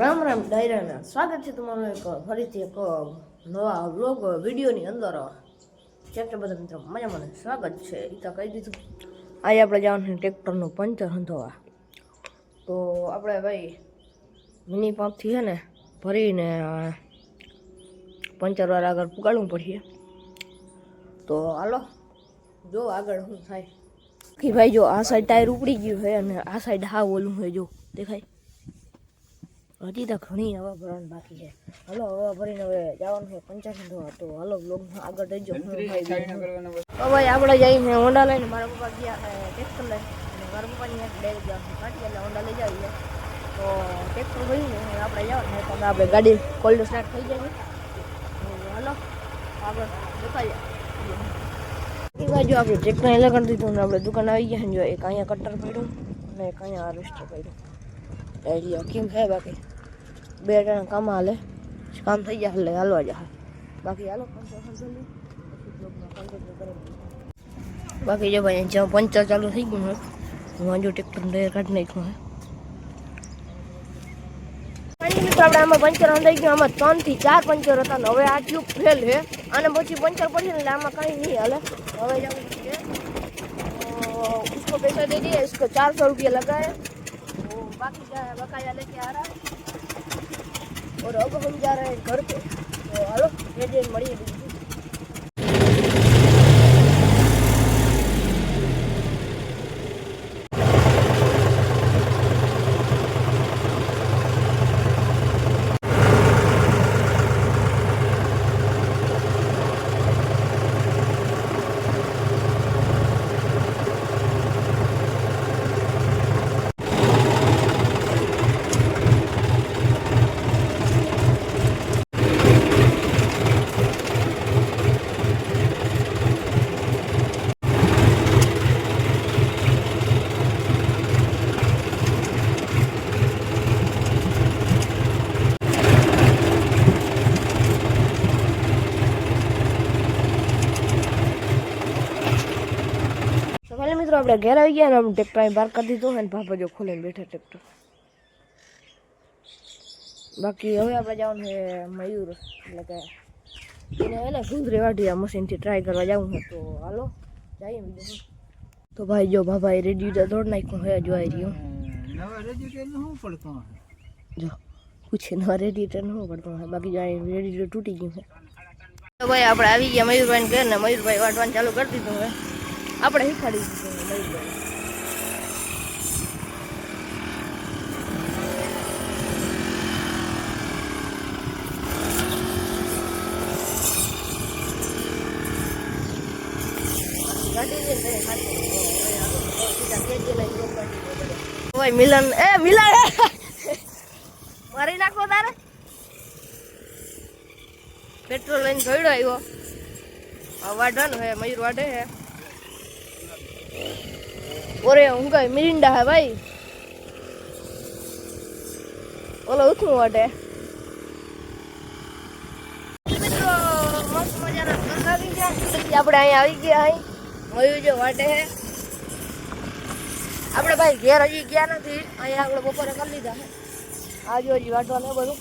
રામ રામ ડાયરાના. સ્વાગત છે તમારું એક ફરીથી એક નવા વ્લોગ વિડીયોની અંદર. ચેપ્ટર બધા મિત્રો? મજા મને સ્વાગત છે. એ તો કહી દીધું. આજે આપણે જવાનું ટ્રેક્ટરનું પંચર હંધોવા. તો આપણે ભાઈ મિની પંપથી છે ને ભરીને પંચરવાળા આગળ પુગાડવું પડશે. તો હાલો, જો આગળ શું થાય. કે ભાઈ જો આ સાઈડ ટાયર ઉપડી ગયું છે અને આ સાઈડ હા ઓલું છે, જો, દેખાય. હજી તો ઘણી હવા ભરવાની બાકી છે. હલો હવા ભરીને હવે જવાનું છે પંચાસી ધોવા તો હલો બ્લોગમાં આગળ ભાઈ તો ભાઈ આપણે જઈને હોન્ડા લઈને મારા પપ્પા ગયા ટ્રેક્ટર લઈને. અને મારા પપ્પાની એક લઈ ગયા કાઢી એટલે હોન્ડા લઈ જઈએ તો ટ્રેક્ટર ભરીને આપણે જવાનું તો આપણે ગાડી કોલ્ડ સ્ટાર્ટ થઈ જાય હલો આગળ દેખાય એ બાજુ આપણે ટ્રેક્ટર એલા કરી દીધું ને આપણે દુકાન આવી ગયા જો એક અહીંયા કટર પડ્યું અને એક અહીંયા હાર્વેસ્ટર પડ્યું. આઈડિયા કેમ છે બાકી બે જણા કામ હાલે કામ થઈ જાય એટલે હાલવા જાય બાકી હાલો પંચર પંચર લઈ પછી બ્લોગમાં continue કરીએ. બાકી જો ભાઈ જ્યાં પંચર ચાલુ થઈ ગયું હોય હું આજુ ટ્રેક્ટર ટાયર કાઢી નાખ્યું હોય ફાઇનલી મિત્રો આપણે આમાં પંચર અંદાઈ ગયું આમાં ત્રણ થી ચાર પંચર હતા ને હવે આ ટ્યુબ ફેલ છે અને પછી પંચર પડશે ને એટલે આમાં કાંઈ નહીં હાલે હવે જવું છે तो उसको पैसा दे दिए इसको चार सौ रुपये लगाए तो बाकी का बकाया लेके आ रहा है और अब हम जा रहे हैं घर पे तो हेलो ये दिन તો પહેલા મિત્રો આપણે ઘેર આવી ગયા ને આપણે ટ્રેક્ટર અહીં બહાર કરી દીધું અને બાપા જો ખોલીને બેઠા ટ્રેક્ટર બાકી હવે આપણે જવાનું છે મયુર એટલે કે એને એને ગુંદરી વાઢી આ મશીનથી ટ્રાય કરવા જવું છે તો હાલો જઈએ બીજું શું. તો ભાઈ જો બાબાએ રેડિયેટર દોડ નાખ્યું હે જો આવી રહ્યું નવા રેડિયેટર શું પડતો જો પૂછે નવા રેડિયેટર ન પડતું હોય બાકી જો રેડિયેટર તૂટી ગયું છે તો ભાઈ આપણે આવી ગયા મયુરભાઈ ઘર ને મયુરભાઈ વાટવાનું ચાલુ કરી દીધું હવે આપણે શીખવાડી દીધું મયુરભાઈ ઓય મિલન એ મિલન મારી નાખો તારે પેટ્રોલ લઈને ગયો આવ્યો આ વાઢવાનું હે મયુર વાઢે હે ઓરે હું કઈ મિરિંડા હે ભાઈ? ઓલો આવી ગયા. આપણે અહીંયા આવી ગયા અહીં. મયુર જો વાટે હે. આપણે ભાઈ ઘેર હજી ગયા નથી. અહીંયા આપણે બપોરે કરી લીધા આજુ હજી વાટવાનું બધું.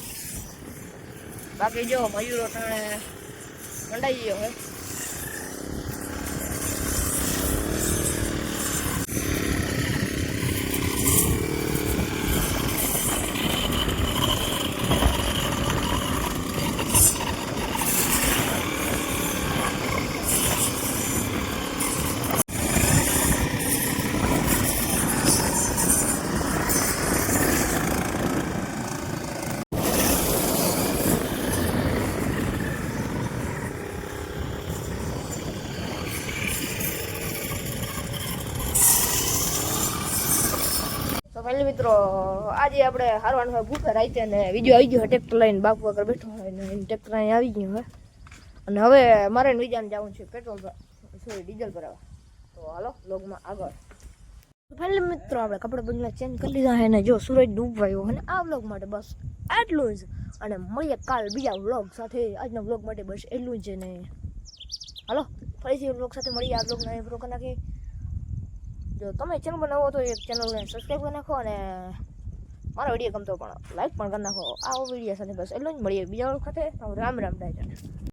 બાકી જો મયુરો ટાણે મંડાઈ ગયો હે. તો મિત્રો, આજે આપણે હારવાનું હોય ભૂખે રાઈતે ને વીડિયો આવી ગયો ટ્રેક્ટર લઈને બાપુ આગળ બેઠો હોય ને ટ્રેક્ટર અહીં આવી ગયું હોય. અને હવે મારે બીજાને જવું છે પેટ્રોલ સોરી ડીઝલ ભરાવા. તો હાલો લોગમાં આગળ. પહેલે મિત્રો, આપણે કપડાં બદલા ચેન્જ કરી લીધા છે ને જો સૂરજ ડૂબવાયો અને આ વ્લોગ માટે બસ એટલું જ. અને મળીએ કાલ બીજા વ્લોગ સાથે. આજના વ્લોગ માટે બસ એટલું જ ને. હાલો, ફરીથી વ્લોગ સાથે મળીએ. આ વ્લોગના પૂરો બ્રોકર નાખીએ. જો તમે ચેનલ નવો તો એક ચેનલને સબસ્ક્રાઈબ કરી નાખો અને મારો વીડિયો ગમતો પણ લાઈક પણ કરી નાખો. આવો વીડિયો સાથે બસ એટલું જ મળીએ બીજા વખતે રામ રામ ડાયરા